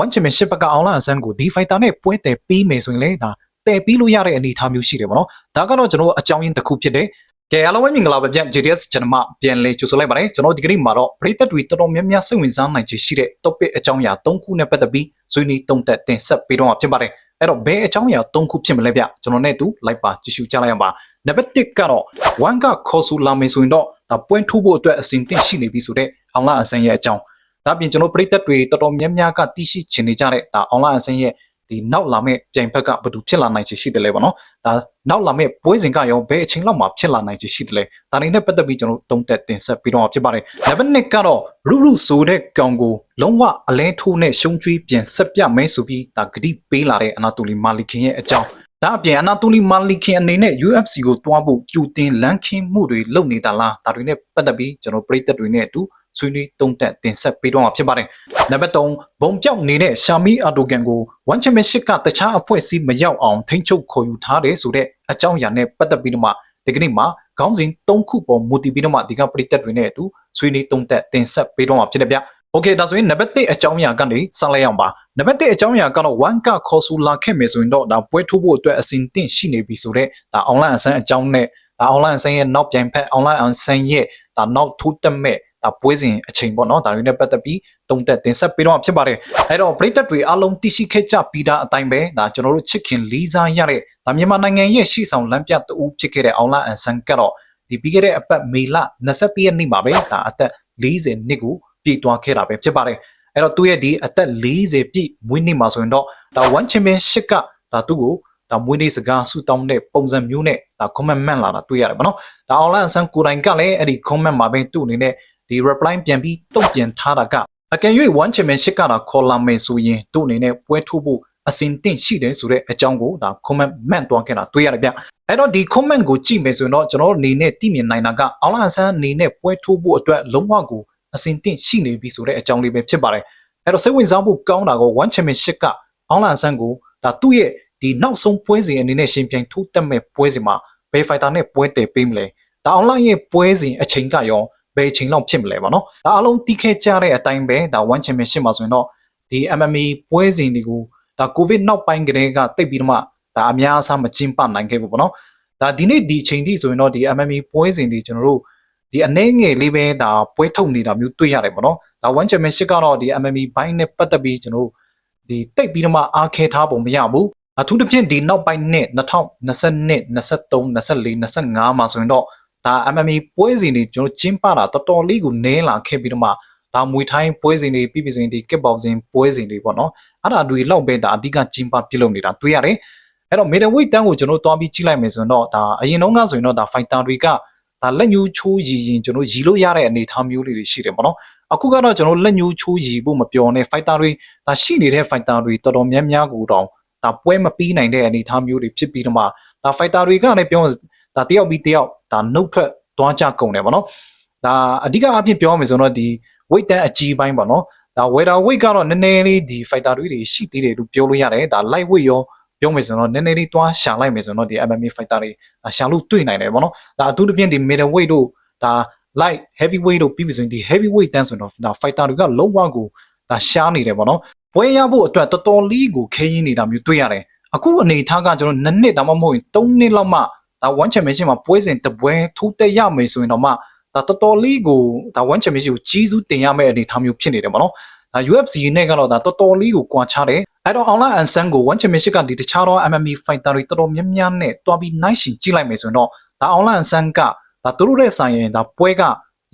1 championship ဘက်ကအောင်လာအဆန်းကိုဒီ fighter နဲ့ပွဲတယ်ပြီးမယ်ဆိုရင်လေဒါတည်ပြီးလို့ရတဲ့အနေအထားမျိုးရှိတယ်ဗောနော်ဒါကတော့ကျွန်တော်အကြောင်းရင်းတစ်ခုဖြစ်တယ်ကဲအားလုံးပဲမင်္ဂလာပါဗျ JDS ကျွန်တော်မှပြန်လဲကြိုဆိုလိုက်ပါတယ်ကျွန်တော်ဒီကနေ့မှာတော့ပရိသတ်တွေတော်တော်များများစိတ်ဝင်စားနိုင်ခြေရှိတဲ့ topic အကြောင်းအရာ၃ခုနဲ့ပတ်သက်ပြီးဆွေးနွေးတုံ့တက်တင်ဆက်ပေးတော့မှာဖြစ်ပါတယ်အဲ့တော့ဘယ်အကြောင်းအရာ၃ခုဖြစ်မလဲဗျကျွန်တော်နဲ့တူလိုက်ပါကြည့်ရှုကြလိုက်အောင်ပါနံပါတ်1ကတော့1ကခေါ်ဆူလာမယ်ဆိုရင်တော့ဒါပွင့်ထူဖို့အတွက်အစဉ်သင့်ရှိနေပြီဆိုတဲ့အောင်လာအစင်ရဲ့အကြောင်း ဒါပြင်ကျွန်တော်ပရိသတ်တွေတော်တော်များများကသိရှိချင်နေကြတဲ့ဒါအောင်လာအစင်ရဲ့ဒီနောက်လာမဲ့ပြိုင်ဘက်ကဘယ်သူဖြစ်လာနိုင်ချေရှိတယ်လဲပေါ့နော်ဒါနောက်လာမဲ့ပွဲစဉ်ကရောဘယ်အချိန်လောက်မှဖြစ်လာနိုင်ချေရှိတယ်လဲဒါနေနဲ့ပတ်သက်ပြီးကျွန်တော်တုံးတက်တင်ဆက်ပြီးတော့ဖြစ်ပါတယ်နံပါတ်2ကတော့ရုရုဆိုတဲ့ကောင်ကိုလုံးဝအလဲထိုးနဲ့ရှုံးကျွေးပြန်ဆက်ပြမဲဆိုပြီးဒါဂတိပေးလာတဲ့အနာတိုလီမာလီခင်ရဲ့အကြောင်းဒါအပြင်အနာတိုလီမာလီခင်အနေနဲ့ UFC ကိုတွားဖို့ကြိုတင်လမ်းခင်းမှုတွေလုပ်နေတာလားဒါတွေနဲ့ပတ်သက်ပြီးကျွန်တော်ပရိသတ်တွေနဲ့အတူ ဆွေးနွေးတုံးတက်တင်ဆက်ပေးတော့မှာဖြစ်ပါတယ်။နံပါတ်3ဘုံပြောက်နေတဲ့ရှာမီအာတိုကန်ကို One Championship ကတခြားအဖွဲ့အစည်းမရောက်အောင်ထိန်းချုပ်ခေါ်ယူထားတယ်ဆိုတဲ့အကြောင်းအရာနဲ့ပတ်သက်ပြီးတော့မှဒီကနေ့မှာခေါင်းစဉ်3ခုပေါ်မူတည်ပြီးတော့မှဒီကပရိသတ်တွေနဲ့အတူဆွေးနွေးတုံးတက်တင်ဆက်ပေးတော့မှာဖြစ်နေဗျ။ Okay ဒါဆိုရင်နံပါတ်1အကြောင်းအရာကနေစလိုက်အောင်ပါနံပါတ်1အကြောင်းအရာကတော့1ကခေါ်ဆူလာခဲ့မယ်ဆိုရင်တော့ဒါပွဲထိုးဖို့အတွက်အစဉ်တင့်ရှိနေပြီဆိုတော့ဒါ online အစမ်းအကြောင်းနဲ့ဒါ online အစမ်းရဲ့နောက်ပြန်ဖက် online အစမ်းရဲ့ဒါနောက်ထိုးတက်မဲ့ ဒါပွဲစဉ်အချိန်ပေါ့နော်ဒါတွေနဲ့ပတ်သက်ပြီးတုံတက်တင်ဆက်ပေးတော့ဖြစ်ပါတယ်အဲ့တော့ပရိသတ်တွေအားလုံးသိရှိခဲ့ကြပြီးသားအတိုင်းပဲဒါကျွန်တော်တို့ချစ်ခင်လေးစားရတဲ့ဒါမြန်မာနိုင်ငံရဲ့ရှေ့ဆောင်လမ်းပြတူဖြစ်ခဲ့တဲ့အောင်လာအန်ဆန်ကတော့ဒီပြီးခဲ့တဲ့အပတ်မေလ21ရက်နေ့မှာပဲဒါအသက်40နှစ်ကိုပြည့်သွားခဲ့တာပဲဖြစ်ပါတယ်အဲ့တော့သူ့ရဲ့ဒီအသက်40ပြည့်မွေးနေ့မှာဆိုရင်တော့ဒါ one championship ကဒါသူ့ကိုဒါမွေးနေ့စကားဆူတောင်းတဲ့ပုံစံမျိုးနဲ့ဒါ comment မှန်လာတာတွေ့ရတယ်ဗောနော်ဒါအောင်လာအန်ဆန်ကိုတိုင်ကလည်းအဲ့ဒီ comment မှာပဲသူ့အနေနဲ့ ဒီ reply ပြန်ပြီးတုံ့ပြန်ထားတာကအကယ်၍ one championship ကတာခေါ်လာမယ်ဆိုရင်တို့အနေနဲ့ပွဲထိုးဖို့အစင်တင့်ရှိတယ်ဆိုတဲ့အကြောင်းကိုဒါ comment မှန်သွားခဲ့တာတွေ့ရတယ်ဗျအဲ့တော့ဒီ comment ကိုကြည့်မယ်ဆိုရင်တော့ကျွန်တော်တို့အနေနဲ့သိမြင်နိုင်တာကအောင်လာဆန်းအနေနဲ့ပွဲထိုးဖို့အတွက်လုံးဝကိုအစင်တင့်ရှိနေပြီဆိုတဲ့အကြောင်းလေးပဲဖြစ်ပါတယ်အဲ့တော့စိတ်ဝင်စားဖို့ကောင်းတာက one championship ကအောင်လာဆန်းကိုဒါသူ့ရဲ့ဒီနောက်ဆုံးပွဲစဉ်အနေနဲ့ရှင်ပြိုင်ထိုးတက်မဲ့ပွဲစဉ်မှာဘယ် fighter နဲ့ပွဲတည်ပေးမလဲဒါအွန်လိုင်းရဲ့ပွဲစဉ်အချိန်ကရော ဘယ်ချိန်လောက်ဖြစ်မလဲပေါ့နော်ဒါအလုံးတီးခဲကြတဲ့အတိုင်းပဲဒါ one championship မှာဆိုရင်တော့ဒီ MMA ပွဲစဉ်တွေကိုဒါ covid နောက်ပိုင်းကလေးကတိတ်ပြီးတော့မှဒါအများအစားမကျင်းပနိုင်ခဲ့ဘူးပေါ့နော်ဒါဒီနေ့ဒီချိန်ထိဆိုရင်တော့ဒီ MMA ပွဲစဉ်တွေကျွန်တော်တို့ဒီအနေငယ်လေးပဲဒါပွဲထုတ်နေတာမျိုးတွေ့ရတယ်ပေါ့နော်ဒါ one championship ကတော့ဒီ MMA ဘိုင်းနဲ့ပတ်သက်ပြီးကျွန်တော်တို့ဒီတိတ်ပြီးတော့မှအားခဲထားပုံမရဘူးအထူးသဖြင့်ဒီနောက်ပိုင်းနှစ်2022 23 24 25မှာဆိုရင်တော့ ဒါ MMA ပွဲစဉ်တွေကျွန်တော်ကျင်းပတာတော်တော်လေးကိုနည်းလာခဲ့ပြီးတော့မှဒါမွေထိုင်းပွဲစဉ်တွေပြည်ပြည်စဉ်တွေကစ်ဘောက်စဉ်ပွဲစဉ်တွေပေါ့နော်အဲ့ဒါတွေလောက်ပဲဒါအဓိကကျင်းပပြုလုပ်နေတာတွေ့ရတယ်အဲ့တော့ middleweight တန်းကိုကျွန်တော်တွားပြီးကြည့်လိုက်မယ်ဆိုရင်တော့ဒါအရင်တုန်းကဆိုရင်တော့ဒါ fighter တွေကဒါလက်ညှိုးချိုးရည်ရင်ကျွန်တော်ရည်လို့ရတဲ့အနေအထားမျိုးလေးတွေရှိတယ်ပေါ့နော်အခုကတော့ကျွန်တော်လက်ညှိုးချိုးရည်ဖို့မပြောနဲ့ fighter တွေဒါရှိနေတဲ့ fighter တွေတော်တော်များများကိုတော့ဒါပွဲမပြီးနိုင်တဲ့အနေအထားမျိုးတွေဖြစ်ပြီးတော့မှဒါ fighter တွေကလည်းပြောဒါတယောက်ပြီးတယောက် ဒါနှုတ်ထွက်သွားကြကုန်တယ်ဗောနော်ဒါအဓိကအဖြစ်ပြောမယ်ဆိုတော့ဒီ weight တန်းအကြီးပိုင်းပေါ့နော်ဒါ weather weight ကတော့နည်းနည်းလေးဒီ fighter တွေတွေရှိသေးတယ်လို့ပြောလို့ရတယ်ဒါ light weight ရောပြောမယ်ဆိုတော့နည်းနည်းလေးသွားရှာလိုက်မယ်ဆိုတော့ဒီ MMA fighter တွေရှာလို့တွေ့နိုင်တယ်ဗောနော်ဒါအထူးသဖြင့်ဒီ middle weight တို့ဒါ light heavy weight တို့ပြီးပြီဆိုရင်ဒီ heavy weight တန်းဆိုတော့ဒါ fighter တွေကလုံးဝကိုဒါရှားနေတယ်ဗောနော်ပွဲရဖို့အတွက်တော်တော်လေးကိုခဲရင်းနေတာမျိုးတွေ့ရတယ်အခုအနေထားကကျွန်တော်နှစ်နှစ်ဒါမှမဟုတ်ရင်3နှစ်လောက်မှ ဒါ one championship မှာပွဲစဉ်တပွဲထိုးတက်ရမယ်ဆိုရင်တော့မှဒါတော်တော်လေးကိုဒါ one championship ကိုကြီးစုတင်ရမယ့်အနေအထားမျိုးဖြစ်နေတယ်ပေါ့နော်ဒါ UFC နဲ့ကတော့ဒါတော်တော်လေးကိုကွာခြားတယ်အဲ့တော့ online and sun ကို one championship ကဒီတခြားသော MMA fighter တွေတော်တော်များများနဲ့တွားပြီးနိုင်ရှင်ကြည့်လိုက်မယ်ဆိုရင်တော့ဒါ online and sun ကဒါသူတို့ရဲ့ဆိုင်ရင်ဒါပွဲက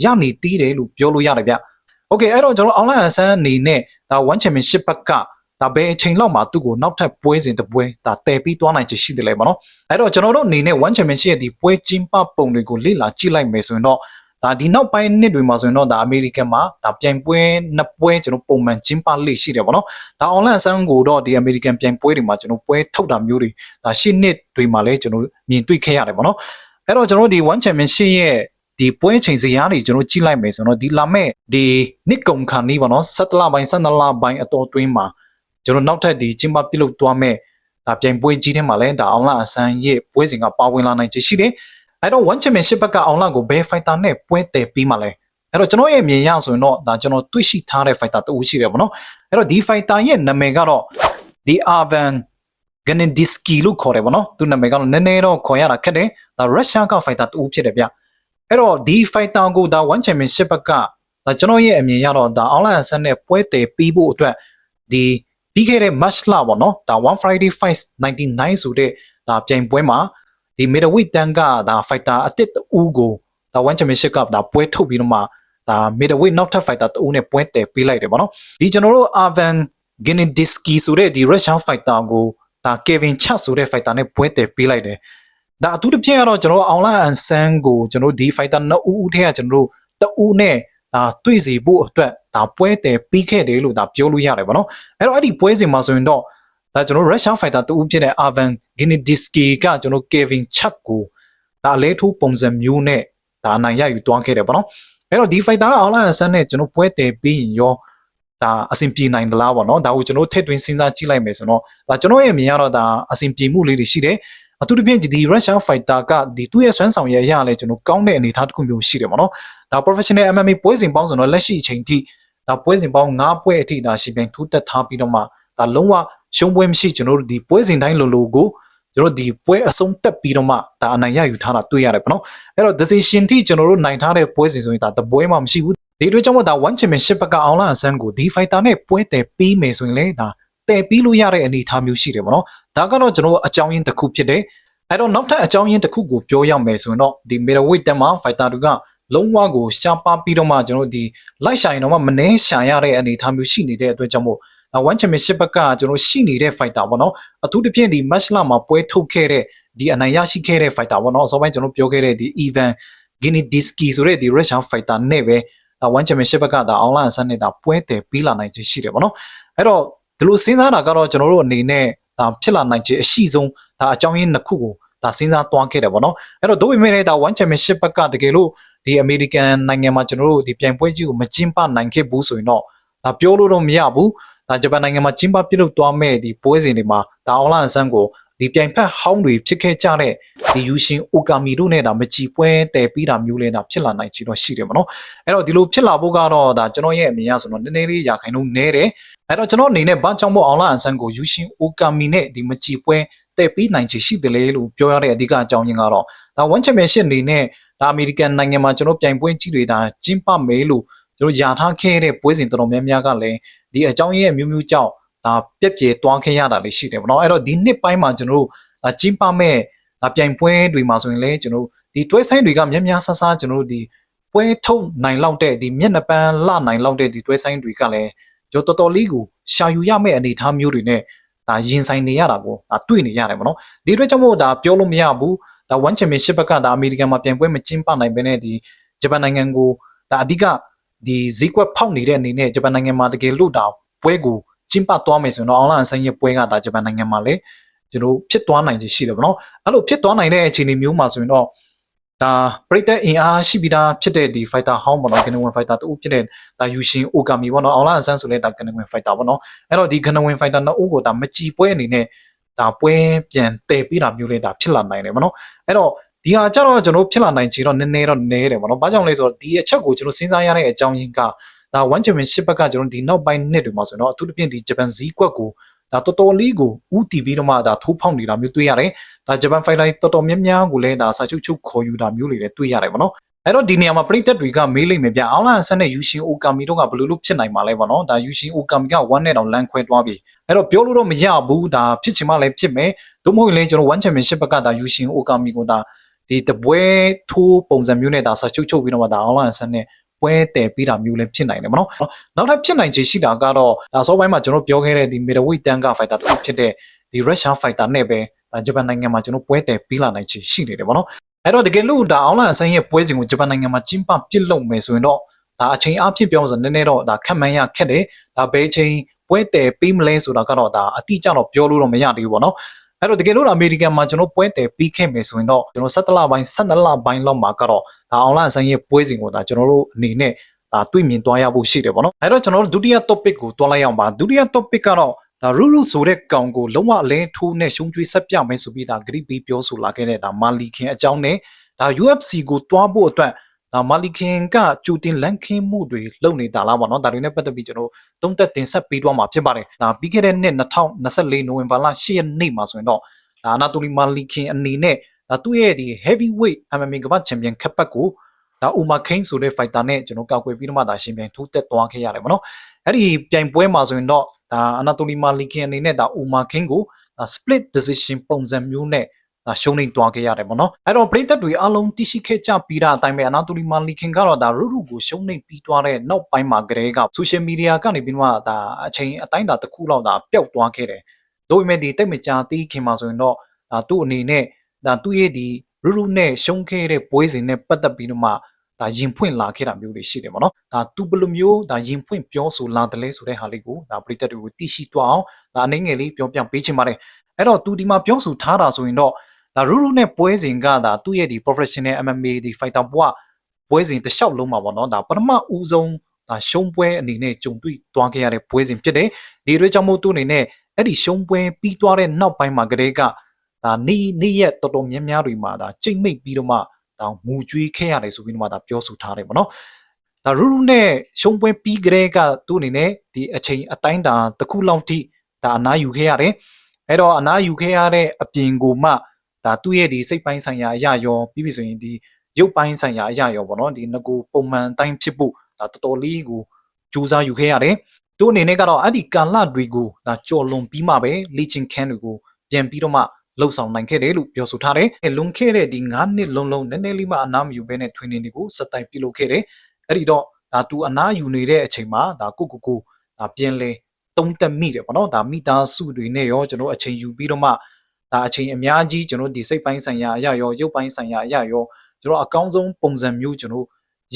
ရနေသေးတယ်လို့ပြောလို့ရတယ်ဗျ။ Okay အဲ့တော့ကျွန်တော် online and sun အနေနဲ့ဒါ one championship ဘက်က ဒါဘယ်အချိန်လောက်မှသူ့ကိုနောက်ထပ်ပွဲစဉ်တစ်ပွဲဒါတည်ပြီးသွားနိုင်ချေရှိတယ်လေပေါ့နော်အဲ့တော့ကျွန်တော်တို့အနေနဲ့ one championship ရဲ့ဒီပွဲကျင်းပပုံတွေကိုလေ့လာကြည့်လိုက်မယ်ဆိုရင်တော့ဒါဒီနောက်ပိုင်းနှစ်တွေမှာဆိုရင်တော့ဒါအမေရိကန်မှာဒါပြိုင်ပွဲနှစ်ပွဲကျွန်တော်ပုံမှန်ကျင်းပလေ့ရှိတယ်ပေါ့နော်ဒါ online အစမ်းကိုတော့ဒီအမေရိကန်ပြိုင်ပွဲတွေမှာကျွန်တော်ပွဲထုတ်တာမျိုးတွေဒါရှစ်နှစ်တွေမှာလည်းကျွန်တော်မြင်တွေ့ခဲ့ရတယ်ပေါ့နော်အဲ့တော့ကျွန်တော်ဒီ one championship ရဲ့ဒီပွဲချိန်စရာတွေကျွန်တော်ကြည့်လိုက်မယ်ဆိုတော့ဒီလာမဲ့ဒီနှစ်ကုံခါနီးပေါ့နော်17လပိုင်း17လပိုင်းအတော်တွင်းမှာ ကျွန်တော်နောက်ထပ်ဒီကျင်းပပြုလုပ်သွားမဲ့ဒါပြိုင်ပွဲကြီးထဲမှာလည်းဒါအောင်လာအစမ်းရဲ့ပွဲစဉ်ကပါဝင်လာနိုင်ချေရှိတယ်။အဲတော့ one championship ဘက်ကအောင်လာကိုဘယ် fighter နဲ့ပွဲတည်ပြီးမှလဲအဲ့တော့ကျွန်တော်ရဲ့အမြင်ရဆိုရင်တော့ဒါကျွန်တော်တွေ့ရှိထားတဲ့ fighter တူရှိတယ်ပေါ့နော်အဲ့တော့ဒီ fighter ရဲ့နာမည်ကတော့ the Arvan Gandinsky လို့ခေါ်တယ်ပေါ့နော်သူနာမည်ကတော့နည်းနည်းတော့ခေါ်ရတာခက်တယ်ဒါ Russia က fighter တူဖြစ်တယ်ဗျအဲ့တော့ဒီ fighter ကိုဒါ one championship ဘက်ကဒါကျွန်တော်ရဲ့အမြင်ရတော့ဒါ online ဆန်နဲ့ပွဲတည်ပြီးဖို့အတွက်ဒီ ပြီးခဲ့တဲ့ match လပေါ့နော်ဒါ one friday fight 99ဆိုတဲ့ဒါပြိုင်ပွဲမှာဒီ middleweight တန်းကဒါ fighter အစ်စ်တူကိုဒါ one championship ကဒါပွဲထုတ်ပြီးတော့မှဒါ middleweight နောက်ထပ် fighter တူနဲ့ပွဲတည်ပေးလိုက်တယ်ပေါ့နော်ဒီကျွန်တော်တို့ Arvan Gandinsky ဆိုတဲ့ဒီ Russian fighter ကိုဒါ Kevin Chat ဆိုတဲ့ fighter နဲ့ပွဲတည်ပေးလိုက်တယ်ဒါအထူးသဖြင့်ကတော့ကျွန်တော်တို့ online အန်ဆန်ကိုကျွန်တော်တို့ဒီ fighter နှစ်ဦးဦးထဲကကျွန်တော်တို့တဦးနဲ့ ဒါတွေ့စီဖို့အတွက်ဒါပွဲတည်ပြီးခဲ့တယ်လို့ဒါပြောလို့ရတယ်ဗောနော်အဲ့တော့အဲ့ဒီပွဲစဉ်မှာဆိုရင်တော့ဒါကျွန်တော် Russian fighter တူဖြစ်တဲ့ Ivan Gnidisky ကကျွန်တော် Kevin Chak ကိုဒါအလဲထိုးပုံစံမျိုးနဲ့ဒါအနိုင်ရယူသွားခဲ့တယ်ဗောနော်အဲ့တော့ဒီ fighter က online အဆန်နဲ့ကျွန်တော်ပွဲတည်ပြီးရင်ရောဒါအဆင်ပြေနိုင်သလားဗောနော်ဒါကိုကျွန်တော်ထည့်သွင်းစဉ်းစားကြည့်လိုက်မယ်ဆိုတော့ဒါကျွန်တော်ရဲ့အမြင်ကတော့ဒါအဆင်ပြေမှုလေးတွေရှိတယ် အထူးသဖြင့်ဒီ Russian fighter ကဒီသူ့ရဲ့စွမ်းဆောင်ရည်အရလည်းကျွန်တော်ကောင်းတဲ့အနေအထားတစ်ခုမျိုးရှိတယ်ပေါ့နော်ဒါ professional MMA ပွဲစဉ်ပေါင်းဆိုတော့လက်ရှိအချိန်ထိဒါပွဲစဉ်ပေါင်း9ပွဲအထိဒါရှင်ပြိုင်ထူးတက်ထားပြီးတော့မှဒါလုံးဝရှုံးပွဲမရှိကျွန်တော်တို့ဒီပွဲစဉ်တိုင်းလိုလိုကိုကျွန်တော်ဒီပွဲအဆုံးတက်ပြီးတော့မှဒါအနိုင်ရယူထားတာတွေ့ရတယ်ပေါ့နော်အဲ့တော့ decision ထိကျွန်တော်တို့နိုင်ထားတဲ့ပွဲစဉ်ဆိုရင်ဒါတပွဲမှမရှိဘူးဒီအတွက်ကြောင့်မို့ဒါ one championship ဘက်ကအောင်လာအဆန်းကိုဒီ fighter နဲ့ပွဲတည်ပြီးမယ်ဆိုရင်လေဒါ တည်ပြီးလို့ရတဲ့အနေအထားမျိုးရှိတယ်ပေါ့နော်ဒါကတော့ကျွန်တော်အကြောင်းရင်းတစ်ခုဖြစ်တယ်အဲ့တော့နောက်ထပ်အကြောင်းရင်းတစ်ခုကိုပြောရမယ်ဆိုရင်တော့ဒီ middleweight တက်မှာ fighter တွေကလုံးဝကိုရှားပါပြီးတော့မှကျွန်တော်တို့ဒီ light shine တော့မှမနှဲရှာရတဲ့အနေအထားမျိုးရှိနေတဲ့အတွက်ကြောင့်မို့ one championship ဘက်ကကျွန်တော်ရှိနေတဲ့ fighter ပေါ့နော်အထူးသဖြင့်ဒီ match လာမှာပွဲထုတ်ခဲ့တဲ့ဒီအနိုင်ရရှိခဲ့တဲ့ fighter ပေါ့နော်အစောပိုင်းကျွန်တော်ပြောခဲ့တဲ့ဒီ Ivan Gnidisky ဆိုတဲ့ဒီ Russian fighter နဲ့ပဲဒါ one championship ဘက်ကဒါ online ဆန်းနေတာပွဲတည်ပြီးလာနိုင်ခြင်းရှိတယ်ပေါ့နော်အဲ့တော့ ဒီလိုစဉ်းစားတာကတော့ကျွန်တော်တို့အနေနဲ့ဒါဖြစ်လာနိုင်ခြင်းအရှိဆုံးဒါအကြောင်းရင်းတစ်ခုကိုဒါစဉ်းစားသွားခဲ့တယ်ပေါ့နော်အဲ့တော့ဒို့ပေမဲ့လည်းဒါ one championship ဘက်ကတကယ်လို့ဒီ American နိုင်ငံမှာကျွန်တော်တို့ဒီပြိုင်ပွဲကြီးကိုမကျင်းပနိုင်ခဲ့ဘူးဆိုရင်တော့ဒါပြောလို့တော့မရဘူးဒါဂျပန်နိုင်ငံမှာကျင်းပပြုလုပ်သွားမဲ့ဒီပွဲစဉ်တွေမှာဒါ online ဆန်းကို ဒီပြိုင်ဖက်ဟောင်းတွေဖြစ်ခဲ့ကြတဲ့ဒီယူရှင်အိုကာမီတို့နဲ့ဒါမကြည်ပွဲတည်ပြီးတာမျိုးလဲဒါဖြစ်လာနိုင်ချေတော့ရှိတယ်ပေါ့နော်အဲ့တော့ဒီလိုဖြစ်လာဖို့ကတော့ဒါကျွန်တော်ရဲ့အမြင်အရဆိုတော့နည်းနည်းလေးရာခိုင်နှုန်းနည်းတယ်အဲ့တော့ကျွန်တော်အနေနဲ့ဘာကြောင့်မို့ online ဆန်းကိုယူရှင်အိုကာမီနဲ့ဒီမကြည်ပွဲတည်ပြီးနိုင်ချေရှိတယ်လေလို့ပြောရတဲ့အဓိကအကြောင်းရင်းကတော့ဒါ one championship အနေနဲ့ဒါအမေရိကန်နိုင်ငံမှာကျွန်တော်ပြိုင်ပွဲကြီးတွေဒါကျင်းပမယ်လို့ကျွန်တော်ယာထားခဲ့တဲ့ပွဲစဉ်တော်တော်များများကလည်းဒီအကြောင်းရင်းရဲ့မျိုးမျိုးကြောင့် ဒါပြက်ပြေသွားခဲ့ရတာလေးရှိတယ်ပေါ့နော်အဲ့တော့ဒီနှစ်ပိုင်းမှာကျွန်တော်တို့ဒါကျင်းပမဲ့ဒါပြိုင်ပွဲတွေမှာဆိုရင်လည်းကျွန်တော်တို့ဒီတွဲဆိုင်တွေကများများဆဆကျွန်တော်တို့ဒီပွဲထုတ်နိုင်လောက်တဲ့ဒီမျက်နှာပန်းလနိုင်လောက်တဲ့ဒီတွဲဆိုင်တွေကလည်းကျွန်တော်တော်တော်လေးကိုရှာယူရမယ့်အနေအထားမျိုးတွေနဲ့ဒါရင်ဆိုင်နေရတာကိုဒါတွေ့နေရတယ်ပေါ့နော်ဒီအတွက်ကြောင့်မို့ဒါပြောလို့မရဘူးဒါ one championship ဘက်ကဒါအမေရိကန်မှာပြိုင်ပွဲမကျင်းပနိုင်ဘဲနဲ့ဒီဂျပန်နိုင်ငံကိုဒါအဓိကဒီဈေးကွက်ဖောက်နေတဲ့အနေနဲ့ဂျပန်နိုင်ငံမှာတကယ်လို့ဒါပွဲကို ကျင်းပသွားမယ်ဆိုရင်တော့အောင်လာအဆိုင်ရဲ့ပွဲကဒါဂျပန်နိုင်ငံမှာလည်းကျွန်တော်ဖြစ်သွားနိုင်ခြေရှိတယ်ဗောနော်အဲ့လိုဖြစ်သွားနိုင်တဲ့အခြေအနေမျိုးမှာဆိုရင်တော့ဒါပရိသတ်အင်အားရှိပြီးသားဖြစ်တဲ့ဒီ fighter ဟောင်းပေါ့နော်ကနေဝင် fighter တူဖြစ်တဲ့ဒါယူရှင်အိုကာမီပေါ့နော်အောင်လာအဆန်းဆိုလဲဒါကနေဝင် fighter ပေါ့နော်အဲ့တော့ဒီကနေဝင် fighter နှစ်ဦးကိုဒါမကြည်ပွဲအနေနဲ့ဒါပွဲပြန်တည်ပြီးတာမျိုးလေးဒါဖြစ်လာနိုင်တယ်ပေါ့နော်အဲ့တော့ဒီဟာကြတော့ကျွန်တော်ဖြစ်လာနိုင်ချေတော့နည်းနည်းတော့နည်းတယ်ပေါ့နော်။ဘာကြောင့်လဲဆိုတော့ဒီအချက်ကိုကျွန်တော်စဉ်းစားရတဲ့အကြောင်းရင်းက ဒါ one championship ဘက်ကကျွန်တော်ဒီနောက်ပိုင်းနှစ်တွေမှာဆိုတော့အထူးသဖြင့်ဒီဂျပန်ဇီးကွက်ကိုဒါတော်တော်လေးကိုဥတီပြီးတော့မှဒါထိုးဖောက်နေတာမျိုးတွေ့ရတယ်။ဒါဂျပန် fighter တော်တော်များများကိုလည်းဒါစာချုပ်ချုပ်ခေါ်ယူတာမျိုးတွေလည်းတွေ့ရတယ်ပေါ့နော်။အဲ့တော့ဒီနေရာမှာပရိသတ်တွေကမေးလိမ့်မယ်ဗျအောင်လာဆန်နဲ့ယူရှင်အိုကာမီတို့ကဘယ်လိုလုပ်ဖြစ်နိုင်မှာလဲပေါ့နော်ဒါယူရှင်အိုကာမီက1နဲ့တောင်လမ်းခွဲသွားပြီအဲ့တော့ပြောလို့တော့မရဘူးဒါဖြစ်ချင်မှလည်းဖြစ်မယ်သို့မဟုတ်ရင်လည်းကျွန်တော်1 championship ဘက်ကဒါယူရှင်အိုကာမီကိုဒါဒီတပွဲထိုးပုံစံမျိုးနဲ့ဒါစာချုပ်ချုပ်ပြီးတော့မှဒါအောင်လာဆန်နဲ့ ပွဲတည်ပြီးတာမျိုးလည်းဖြစ်နိုင်တယ်မနော်နောက်ထပ်ဖြစ်နိုင်ခြေရှိတာကတော့ဒါစောပိုင်းမှာကျွန်တော်ပြောခဲ့တဲ့ဒီ middleweight tank fighter တူဖြစ်တဲ့ဒီ Russian fighter နဲ့ပဲဒါဂျပန်နိုင်ငံမှာကျွန်တော်ပွဲတည်ပြီးလာနိုင်ခြေရှိနေတယ်ဗောနော်အဲ့တော့တကယ်လို့ဒါအောင်လာအဆိုင်ရဲ့ပွဲစဉ်ကိုဂျပန်နိုင်ငံမှာကျင်းပပြစ်လုပ်မယ်ဆိုရင်တော့ဒါအချိန်အဖြစ်ပြောဆိုနည်းနည်းတော့ဒါခက်မှန်းရခက်တယ်ဒါဘယ်ချိန်ပွဲတည်ပြီးမလဲဆိုတာကတော့ဒါအတိအကျတော့ပြောလို့တော့မရသေးဘူးဗောနော် အဲ့တော့တကယ်လို့အမေရိကန်မှာကျွန်တော်ပွဲတည်ပြီးခဲ့မယ်ဆိုရင်တော့ကျွန်တော်17လပိုင်း12လပိုင်းလောက်မှာကတော့ဒါအောင်လာအဆိုင်ရဲ့ပွဲစဉ်ကိုဒါကျွန်တော်တို့အနေနဲ့ဒါတွေ့မြင်သွားရဖို့ရှိတယ်ဗောနော်အဲ့တော့ကျွန်တော်တို့ဒုတိယ topic ကိုတွားလိုက်အောင်ပါဒုတိယ topic ကတော့ဒါရူရူဆိုတဲ့ကောင်ကိုလုံးဝအလဲထိုးနဲ့ရှုံးကျွေးဆက်ပြမယ်ဆိုပြီးဒါဂရိပေးပြောဆိုလာခဲ့တဲ့ဒါမာလီခင်အကြောင်းနဲ့ဒါ UFC ကိုတွားဖို့အတွက် ဒါမာလီခင်ကကြိုတင်လန့်ခင်းမှုတွေလုပ်နေတာလားပေါ့နော်ဒါတွေနဲ့ပတ်သက်ပြီးကျွန်တော်သုံးသက်တင်ဆက်ပေးသွားမှာဖြစ်ပါတယ်ဒါပြီးခဲ့တဲ့နှစ်2024နိုဝင်ဘာလ10ရက်နေ့မှာဆိုရင်တော့ဒါအနာတိုလီမာလီခင်အနေနဲ့ဒါသူ့ရဲ့ဒီ heavyweight MMA ကမ္ဘာချန်ပီယံခပ်ပတ်ကိုဒါဥမာခိန်ဆိုတဲ့ fighter နဲ့ကျွန်တော်ကောက်ွယ်ပြီးတော့မှဒါရှင်ပြိုင်ထိုးတက်သွားခဲ့ရတယ်ပေါ့နော်အဲ့ဒီပြိုင်ပွဲမှာဆိုရင်တော့ဒါအနာတိုလီမာလီခင်အနေနဲ့ဒါဥမာခိန်ကိုဒါ split decision ပုံစံမျိုးနဲ့ဒါ ရှုံးနေသွားခဲ့ရတယ်ပေါ့နော်အဲ့တော့ပရိသတ်တွေအားလုံးသိရှိခဲ့ကြပြီးတာအတိုင်းပဲအနာတိုလီမာလီခင်ကတော့ဒါရူရူကိုရှုံးနေပြီးသွားတဲ့နောက်ပိုင်းမှာကလေးကဆိုရှယ်မီဒီယာကနေပြီးတော့ဒါအချိန်အတိုင်းတာတစ်ခုလောက်ဒါပျောက်သွားခဲ့တယ်တို့ပေမဲ့ဒီတိတ်မကြသေးခင်မှာဆိုရင်တော့ဒါသူ့အနေနဲ့ဒါသူ့ရဲ့ဒီရူရူနဲ့ရှုံးခဲ့တဲ့ပွဲစဉ်နဲ့ပတ်သက်ပြီးတော့မှဒါရင်ဖွင့်လာခဲ့တာမျိုးတွေရှိတယ်ပေါ့နော်ဒါသူဘယ်လိုမျိုးဒါရင်ဖွင့်ပြောဆိုလာတယ်လဲဆိုတဲ့ဟာလေးကိုဒါပရိသတ်တွေကိုသိရှိသွားအောင်ဒါအနေငယ်လေးပြောပြပေးချင်ပါတယ်အဲ့တော့သူဒီမှာပြောဆိုထားတာဆိုရင်တော့ ဒါရူရူနဲ့ပွဲစဉ်ကဒါသူ့ရဲ့ဒီ professional MMA ဒီ fighter ဘွားပွဲစဉ်တစ်လျှောက်လုံးမှာပေါ့နော်ဒါပထမဦးဆုံးဒါရှုံးပွဲအနေနဲ့ကြုံတွေ့သွားခဲ့ရတဲ့ပွဲစဉ်ဖြစ်တယ်ဒီရွေးကြောင့်မို့သူအနေနဲ့အဲ့ဒီရှုံးပွဲပြီးသွားတဲ့နောက်ပိုင်းမှာကလေးကဒါနေနေရက်တော်တော်များများတွေမှာဒါကြိတ်မိတ်ပြီးတော့မှဒါမူကျွေးခဲ့ရတယ်ဆိုပြီးတော့မှဒါပြောဆိုထားတယ်ပေါ့နော်ဒါရူရူနဲ့ရှုံးပွဲပြီးကြတဲ့ကသူ့အနေနဲ့ဒီအချိန်အတိုင်းတာတစ်ခုလောက်ထိဒါအနားယူခဲ့ရတယ်အဲ့တော့အနားယူခဲ့ရတဲ့အပြင်ကိုမှ ဒါသူ့ရဲ့ဒီစိတ်ပိုင်းဆိုင်ရာအရာရောပြီးပြီဆိုရင်ဒီရုပ်ပိုင်းဆိုင်ရာအရာရောပေါ့နော်ဒီငကိုပုံမှန်တိုင်းဖြစ်ဖို့ဒါတော်တော်လေးကိုကြိုးစားယူခဲ့ရတယ်သူအနေနဲ့ကတော့အဲ့ဒီကာလတွေကိုဒါကြော်လွန်ပြီးမှပဲလေ့ကျင့်ခန်းတွေကိုပြန်ပြီးတော့မှလှုပ်ဆောင်နိုင်ခဲ့တယ်လို့ပြောဆိုထားတယ်။လွန်ခဲ့တဲ့ဒီ9နှစ်လုံးလုံးနည်းနည်းလေးမှအနားမယူဘဲနဲ့ training တွေကိုစက်တိုင်ပြုလုပ်ခဲ့တယ်။အဲ့ဒီတော့ဒါသူအနားယူနေတဲ့အချိန်မှာဒါကိုကိုကိုဒါပြန်လဲတုံးတက်မိတယ်ပေါ့နော်။ဒါမိသားစုတွေနဲ့ရောကျွန်တော်အချိန်ယူပြီးတော့မှ ဒါအချိန်အများကြီးကျွန်တော်ဒီစိတ်ပိုင်းဆိုင်ရာအရာရောရုပ်ပိုင်းဆိုင်ရာအရာရောကျွန်တော်အကောင်းဆုံးပုံစံမျိုးကျွန်တော်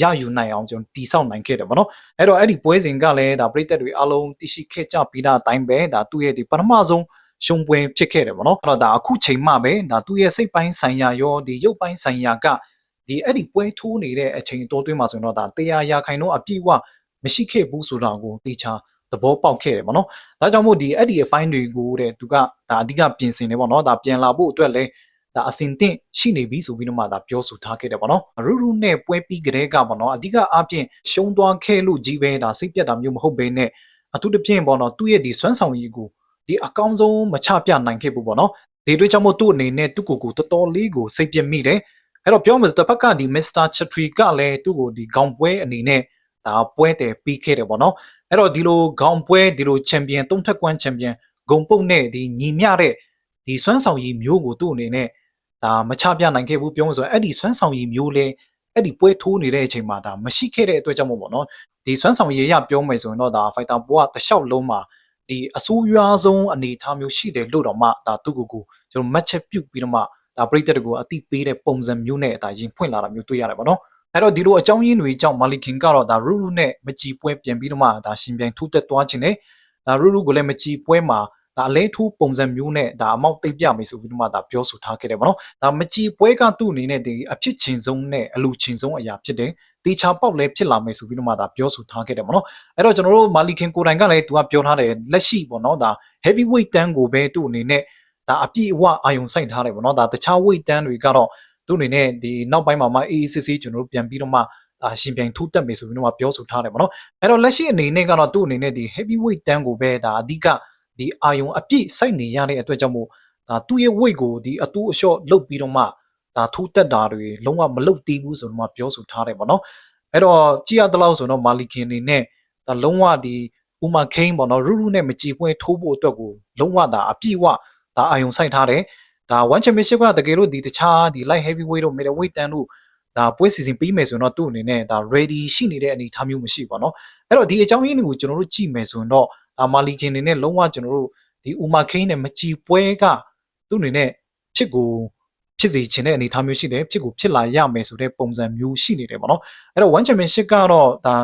ရယူနိုင်အောင်ကျွန်တော်တိဆောက်နိုင်ခဲ့တယ်ပေါ့နော်အဲ့တော့အဲ့ဒီပွဲစဉ်ကလည်းဒါပြည်သက်တွေအလုံးသိရှိခဲ့ကြပြီးတာအတိုင်းပဲဒါသူ့ရဲ့ဒီပထမဆုံးရှုံးပွဲဖြစ်ခဲ့တယ်ပေါ့နော်အဲ့တော့ဒါအခုချိန်မှပဲဒါသူ့ရဲ့စိတ်ပိုင်းဆိုင်ရာရောဒီရုပ်ပိုင်းဆိုင်ရာကဒီအဲ့ဒီပွဲထိုးနေတဲ့အချိန်တိုးတွင်းမှာဆိုရင်တော့ဒါတရားရာခိုင်တော့အပြည့်အဝမရှိခဲ့ဘူးဆိုတာကိုသိချာ သဘောပေါက်ခဲ့တယ်ပေါ့နော်။ဒါကြောင့်မို့ဒီအဲ့ဒီအပိုင်းတွေကိုတဲ့သူကဒါအဓိကပြင်ဆင်တယ်ပေါ့နော်။ဒါပြန်လာဖို့အတွက်လဲဒါအစင်တင့်ရှိနေပြီဆိုပြီးတော့မှဒါပြောဆိုထားခဲ့တယ်ပေါ့နော်။ရူရူနဲ့ပွဲပြီးကြတဲ့ကပေါ့နော်။အဓိကအပြင်ရှုံးသွားခဲ့လို့ကြီးပဲဒါစိတ်ပြတ်တာမျိုးမဟုတ်ဘဲနဲ့အထူးသဖြင့်ပေါ့နော်သူ့ရဲ့ဒီစွမ်းဆောင်ရည်ကိုဒီအကောင်းဆုံးမချပြနိုင်ခဲ့ဘူးပေါ့နော်။ဒီတွေ့ကြောင့်မို့သူ့အနေနဲ့သူ့ကိုယ်ကိုတော်တော်လေးကိုစိတ်ပြက်မိတယ်။အဲ့တော့ပြောမယ်ဆိုတစ်ဖက်ကဒီ Mr. Chatri ကလည်းသူ့ကိုဒီခေါင်ပွဲအနေနဲ့ဒါပွဲတယ်ပြီးခဲ့တယ်ပေါ့နော် အဲ့တော့ဒီလိုခေါင်ပွဲဒီလိုချန်ပီယံသုံးထက်ကွမ်းချန်ပီယံဂုံပုတ်နဲ့ဒီညီမျှတဲ့ဒီစွမ်းဆောင်ရည်မျိုးကိုသူ့အနေနဲ့ဒါမချပြနိုင်ခဲ့ဘူးပြောမှဆိုအဲ့ဒီစွမ်းဆောင်ရည်မျိုးလဲအဲ့ဒီပွဲထိုးနေတဲ့အချိန်မှာဒါမရှိခဲ့တဲ့အတွက်ကြောင့်မို့ပေါ့နော်ဒီစွမ်းဆောင်ရည်ရပြောမယ်ဆိုရင်တော့ဒါ fighter ဘောကတလျှောက်လုံးမှာဒီအဆိုးရွားဆုံးအနေအထားမျိုးရှိတယ်လို့တော့မှဒါသူ့ကိုယ်ကိုကျွန်တော် match ပြုတ်ပြီးတော့မှဒါပရိသတ်တွေကိုအတိပေးတဲ့ပုံစံမျိုးနဲ့ဒါရင်ဖွင့်လာတာမျိုးတွေ့ရတယ်ပေါ့နော် အဲ့တော့ဒီလိုအကြောင်းရင်းတွေကြောင့်မာလီခင်ကတော့ဒါရူရူနဲ့မကြည်ပွဲပြန်ပြီးတော့မှဒါရှင်ပြိုင်ထိုးသက်သွားခြင်းနဲ့ဒါရူရူကိုလည်းမကြည်ပွဲမှာဒါအလဲထိုးပုံစံမျိုးနဲ့ဒါအမောက်သိပ်ပြမယ်ဆိုပြီးတော့မှဒါပြောဆိုထားခဲ့တယ်ဗောနော်ဒါမကြည်ပွဲကသူ့အနေနဲ့ဒီအဖြစ်ချင်းဆုံးနဲ့အလူချင်းဆုံးအရာဖြစ်တယ်တေချာပေါက်လဲဖြစ်လာမယ်ဆိုပြီးတော့မှဒါပြောဆိုထားခဲ့တယ်ဗောနော်အဲ့တော့ကျွန်တော်တို့မာလီခင်ကိုတိုင်ကလည်းသူကပြောထားတယ်လက်ရှိဗောနော်ဒါ heavyweight တန်းကိုပဲသူ့အနေနဲ့ဒါအပြည့်အဝအာယုံစိုက်ထားတယ်ဗောနော်ဒါတခြား weight တန်းတွေကတော့ သူအနေနဲ့ဒီနောက်ပိုင်းမှာမှ AACC ကျွန်တော်တို့ပြန်ပြီးတော့မှအာရှင်ပြိုင်ထိုးတက်မယ်ဆိုပြီးတော့မှပြောဆိုထားတယ်ပေါ့နော်အဲ့တော့လက်ရှိအနေနဲ့ကတော့သူ့အနေနဲ့ဒီ heavyweight တန်းကိုပဲဒါအဓိကဒီအာယုံအပြည့်စိုက်နေရတဲ့အတွက်ကြောင့်မို့ဒါသူ့ရဲ့ weight ကိုဒီအတူအလျှော့လုတ်ပြီးတော့မှဒါထိုးတက်တာတွေလုံးဝမလုတ်သေးဘူးဆိုတော့မှပြောဆိုထားတယ်ပေါ့နော်အဲ့တော့ကြည့်ရတဲ့လောက်ဆိုတော့မာလီကင်အနေနဲ့ဒါလုံးဝဒီဥမာခိန်ပေါ့နော်ရူရူနဲ့မကြည်ပွင့်ထိုးဖို့အတွက်ကိုလုံးဝဒါအပြည့်ဝဒါအာယုံစိုက်ထားတယ် ဒါ one championship ကတကယ်လို့ဒီတခြားဒီ light heavyweight တို့ middleweight တန်းတို့ဒါပွဲစီစဉ်ပြီးမယ်ဆိုရင်တော့သူ့အနေနဲ့ဒါ ready ရှိနေတဲ့အနေအထားမျိုးမရှိပါတော့အဲ့တော့ဒီအကြောင်းရင်းတွေကိုကျွန်တော်တို့ကြည့်မယ်ဆိုရင်တော့ဒါမာလီကင်အနေနဲ့လုံးဝကျွန်တော်တို့ဒီဥမာခိန်းနဲ့မကြည်ပွဲကသူ့အနေနဲ့ဖြစ်ကိုဖြစ်စေခြင်းတဲ့အနေအထားမျိုးရှိတယ်ဖြစ်ကိုဖြစ်လာရမယ်ဆိုတဲ့ပုံစံမျိုးရှိနေတယ်ပေါ့နော်အဲ့တော့ one championship ကတော့ဒါ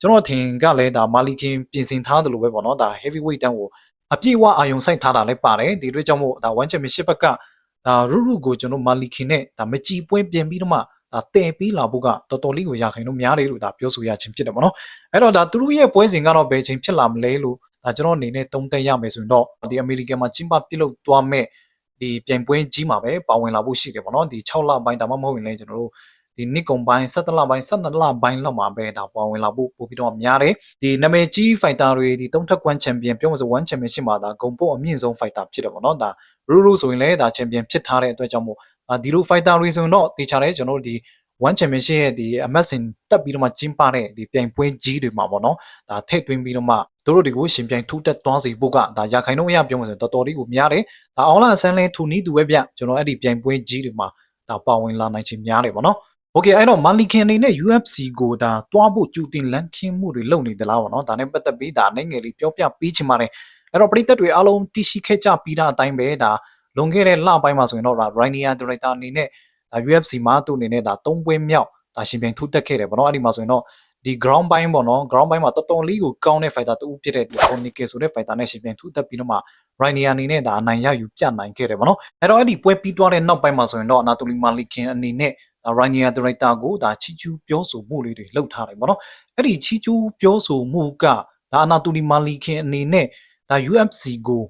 ကျွန်တော်ထင်ကလည်းဒါမာလီကင်ပြင်ဆင်ထားတယ်လို့ပဲပေါ့နော်ဒါ heavyweight တန်းကိုအပြည့်အဝအာယုံစိုက်ထားတာလည်းပါတယ်ဒီအတွက်ကြောင့်မို့ဒါ one championship ဘက်က ဒါရူရူကိုကျွန်တော်မာလီခင်နဲ့ဒါမကြည်ပွဲပြင်ပြီးတော့မှဒါတည်ပြီးလာဖို့ကတော်တော်လေးကိုရခိုင်လို့များတယ်လို့ဒါပြောဆိုရခြင်းဖြစ်တယ်ပေါ့နော်အဲ့တော့ဒါသူတို့ရဲ့ပွဲစဉ်ကတော့ဘယ်ချိန်ဖြစ်လာမလဲလို့ဒါကျွန်တော်အနေနဲ့တုံးတက်ရမယ်ဆိုရင်တော့ဒီအမေရိကန်မှာကျင်းပပြုလုပ်သွားမဲ့ဒီပြိုင်ပွဲကြီးမှာပဲပါဝင်လာဖို့ရှိတယ်ပေါ့နော်ဒီ6လပိုင်းဒါမှမဟုတ်ရင်လည်းကျွန်တော်တို့ ဒီနှစ်ကုန်ပိုင်း17လပိုင်း12လပိုင်းလောက်မှာပဲဒါပေါ်ဝင်လာဖို့ပို့ပြီးတော့များတယ်ဒီနာမည်ကြီး fighter တွေဒီသုံးထက်ကွမ်းချန်ပီယံပြောမှဆို1 championship မှာဒါဂုံပို့အမြင့်ဆုံး fighter ဖြစ်တယ်ပေါ့နော်ဒါရူရူဆိုရင်လည်းဒါ champion ဖြစ်ထားတဲ့အတွက်ကြောင့်မို့အာဒီလို fighter တွေဆိုရင်တော့တေချာတယ်ကျွန်တော်တို့ဒီ1 championship ရဲ့ဒီ MSN တက်ပြီးတော့မှကျင်းပတဲ့ဒီပြိုင်ပွဲကြီးတွေမှာပေါ့နော်ဒါထည့်သွင်းပြီးတော့မှတို့တို့တွေကိုရှင်ပြိုင်ထူးတက်သွားစေဖို့ကဒါရာခိုင်နှုန်းအရပြောမှဆိုတော်တော်လေးကိုများတယ်ဒါအောင်လာဆန်းလဲထူနီးသူပဲဗျကျွန်တော်အဲ့ဒီပြိုင်ပွဲကြီးတွေမှာဒါပါဝင်လာနိုင်ခြင်းများတယ်ပေါ့နော် โอเคအဲ့တော့မာလီခင်အနေနဲ့ UFC ကိုဒါတွားဖို့ကြူတင်လန့်ခင်းမှုတွေလုပ်နေသလားပေါ့နော်ဒါနဲ့ပတ်သက်ပြီးဒါနိုင်ငံလေးပြောပြပေးချင်ပါတယ်အဲ့တော့ပရိသတ်တွေအားလုံးတရှိခဲ့ကြပြီးတာအတိုင်းပဲဒါလွန်ခဲ့တဲ့လပိုင်းမှာဆိုရင်တော့ဒါ Rainier Director အနေနဲ့ဒါ UFC မှာသူ့အနေနဲ့ဒါ၃ပွဲမြောက်ဒါရှင်ပြိုင်ထုတက်ခဲ့တယ်ပေါ့နော်အဲ့ဒီမှာဆိုရင်တော့ဒီ ground ပိုင်းပေါ့နော် ground ပိုင်းမှာတော်တော်လေးကိုကောင်းတဲ့ fighter တူဖြစ်တဲ့ဒီ Onikel ဆိုတဲ့ fighter နဲ့ရှင်ပြိုင်ထုတက်ပြီးတော့မှ Rainier အနေနဲ့ဒါအနိုင်ရယူပြနိုင်ခဲ့တယ်ပေါ့နော်အဲ့တော့အဲ့ဒီပွဲပြီးသွားတဲ့နောက်ပိုင်းမှာဆိုရင်တော့ Anatoly Malikin အနေနဲ့ ဒါ Rainier Director ကိုဒါချီကျူးပြောဆိုမှုလေးတွေလုပ်ထားတယ်ပေါ့နော်အဲ့ဒီချီကျူးပြောဆိုမှုကဒါ Anatoly Malikin အနေနဲ့ဒါ UFC ကို